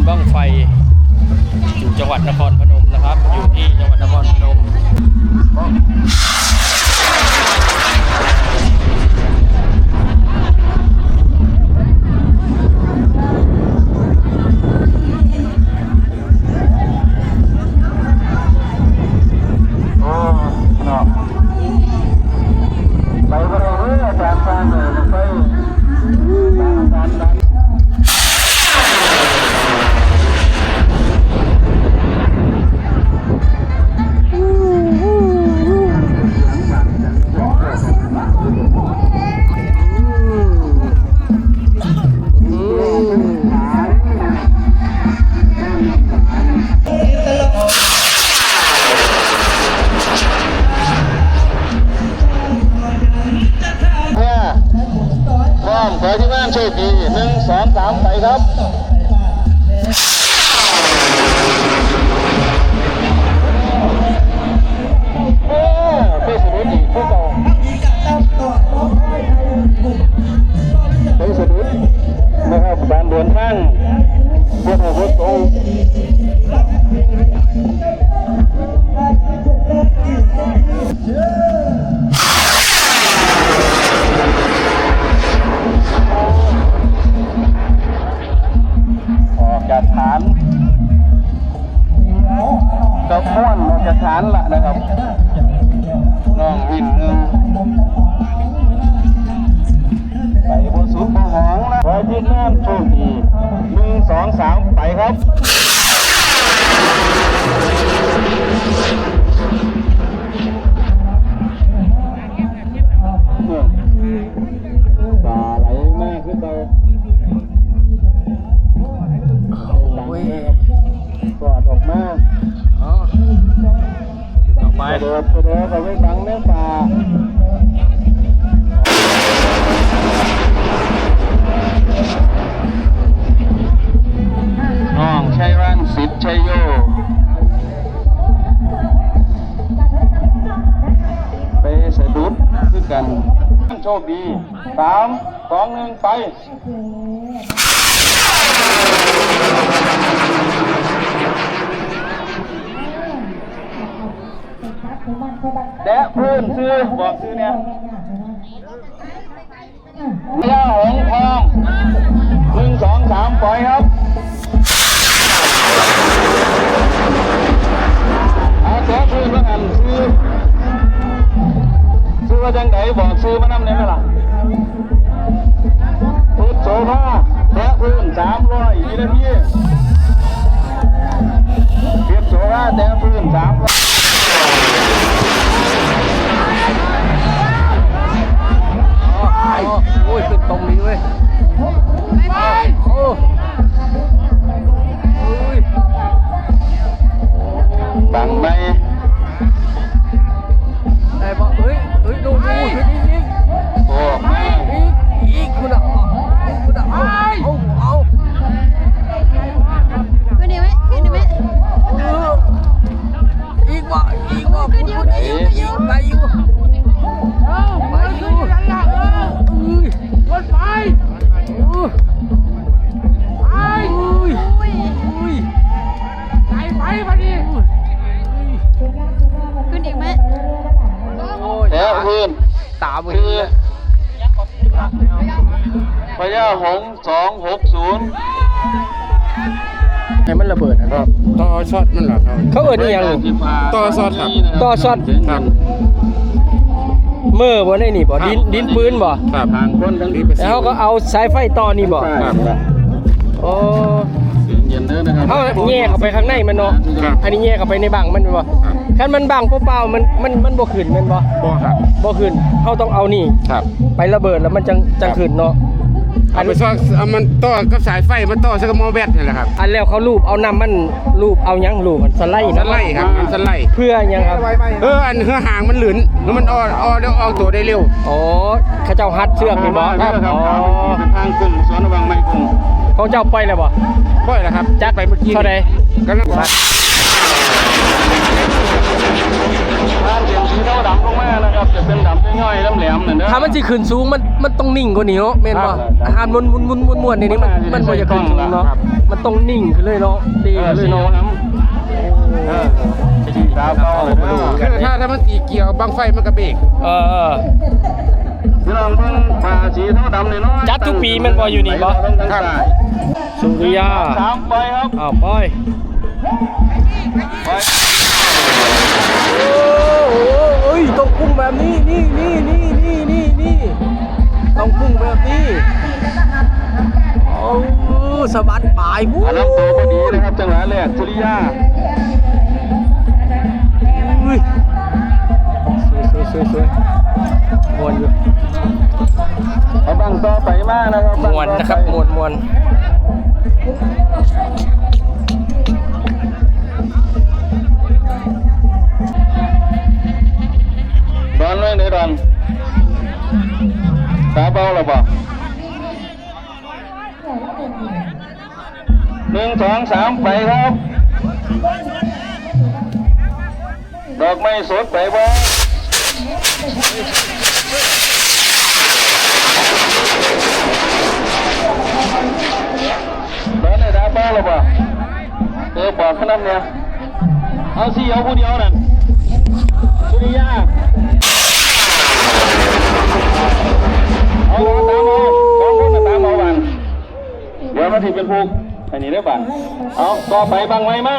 ญบ้างไฟ อยู่จังหวัดนครพนมนะครับ อยู่ที่จังหวัดนครพนมโอ้เนาะไปบ่ได้เด้ออาจารย์สร้างเลยไปสร้างอาจ ครับโอ้เป็นสนุกอีกพวกเราเป็นสนุกนะครับการเดินทางพวกเราพวกโต ออกจากฐานก็ม้วนออกจากฐานละนะครับน้องวินหนึ่งไปบนสูงบนหองนะขอที่น้ำโชคดีหนึ่งสองสามไปครับ ปเดินไปเดินไปไม่ฟังเรื่องป่าน้องชัยรันสิทธิ์ชัยโย ไปสะดุดคือกัน โชคดีสามสองหนึ่งไป แดะพื้นซื้อบอกซื้อเนี่ยย่าหงทองหนึ่งสองสามปล่อยครับอาแดะพื้นว่างันซื้อซื้อว่าจังไดบอกซื้อมานำได้ไหมล่ะพุทโสภาแดะพื้นสามร้อยยี่นาทีเพียบโสภาแดะพื้นสามร้อย พญาหงส์สองหกศูนย์ให้มันระเบิดนะครับต่อช็อตมันเหรอครับ เขาเอิ้นอีหยังนี่ ต่อซอสครับ ต่อซอสครับเมื่อบ่ได้นี่บ่ดินดินปืนบ่ครับทางคนทั้งนี่เป็นแล้วเขาก็เอาสายไฟต่อนี่บ่ครับโอ้เย็นเด้อนะครับเขาแย่เข้าไปข้างในมันเนาะครับ อันนี้แย่เข้าไปในบังมันบ่คันมันบังเปล่าๆมันมันมันบ่ขึ้นแม่นบ่บ่ครับบ่ขึ้นเขาต้องเอานี่ ครับไประเบิดแล้วมันจังจังขึ้นเนาะ เอาไปซอกเอามันต่อกับสายไฟมันต่อสักมอแบตนี่แหละครับอันแล้วเขารูปเอาน้ำมันรูปเอาหยังรูปมันสไลด์สนะไลด์ครับมันสไลด์เพื่อหยังครับเอออันเหือหางมันหลืนแล้วมันออออเดี๋ยวออกตัวได้เร็วอ๋อเขาเจ้าฮัดเชือกนี่บ่ครับอ๋อเป็นทางกลุ่มสวนระวังไม่กลุ่มของเจ้าปล่อยแล้วบ่ค่อยแล้วครับจักไปเมื่อกี้เท่าใดกำลัง ย่อยๆแหลมๆนั่นเด้อถ้ามันสิขึ้นสูงมันมันต้องนิ่งกว่านี้เนาะแม่นบ่ครับอาหารมันมุนมุนมุนมุนในนี้มันมันบ่อยากขึ้นสูงเนาะครับมันต้องนิ่งขึ้นเลยเนาะดีเออขึ้นเลยสีเนาะน้ำเออสีดาวเบาเลยเด้อคือถ้าถ้ามันตีเกี่ยวบางไฟมันก็เบรกเออพี่น้องเบิ่งป่าสีเทาดำนี่เนาะจัดทุกปีแม่นบ่อยู่นี่บ่ครับสุริยาสามไปครับอ้าวปอยไปโอ้โหเอ้ยต้องพุ่งแบบนี้นี่นี่นี่ สะบัดปลายวู้อันนั้นตัวพอดีนะครับจังหวะแรกสุริยาอุ้ยสวยสวยสวยสวยมวนอยู่เอาบังต่อไปมานะครับมวนนะครับมวนมวน หนึ่งสองสามไปครับ ดอกไม้สดไปบ่ดอนไหนตาเบาหรือเปล่าเออบอกขนาดเนี้ยเอาสิเอาผู้เดียวนั่นสุริยาเอาตามเอาสองคนตามเอาบันเดี๋ยวมาทีเป็นผูก อันนี้ได้บันเอาต่อไปบังไม้มา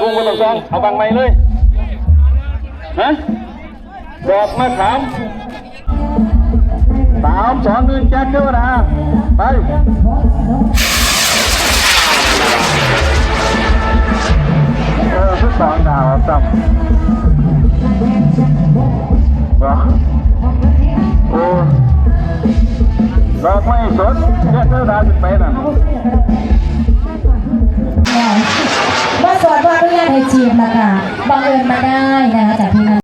พุ่งบนตองซองเอาบังไม้เลยฮะดอกมะขามสามสองหนึ่งแจ็คเทวดาไปเออชุดสองดาวจำเหรอโอ้ดอกไม้สดแค่เท่าดาวสิไปนั่นว่าสอนว่าอนุญาตให้จีบมา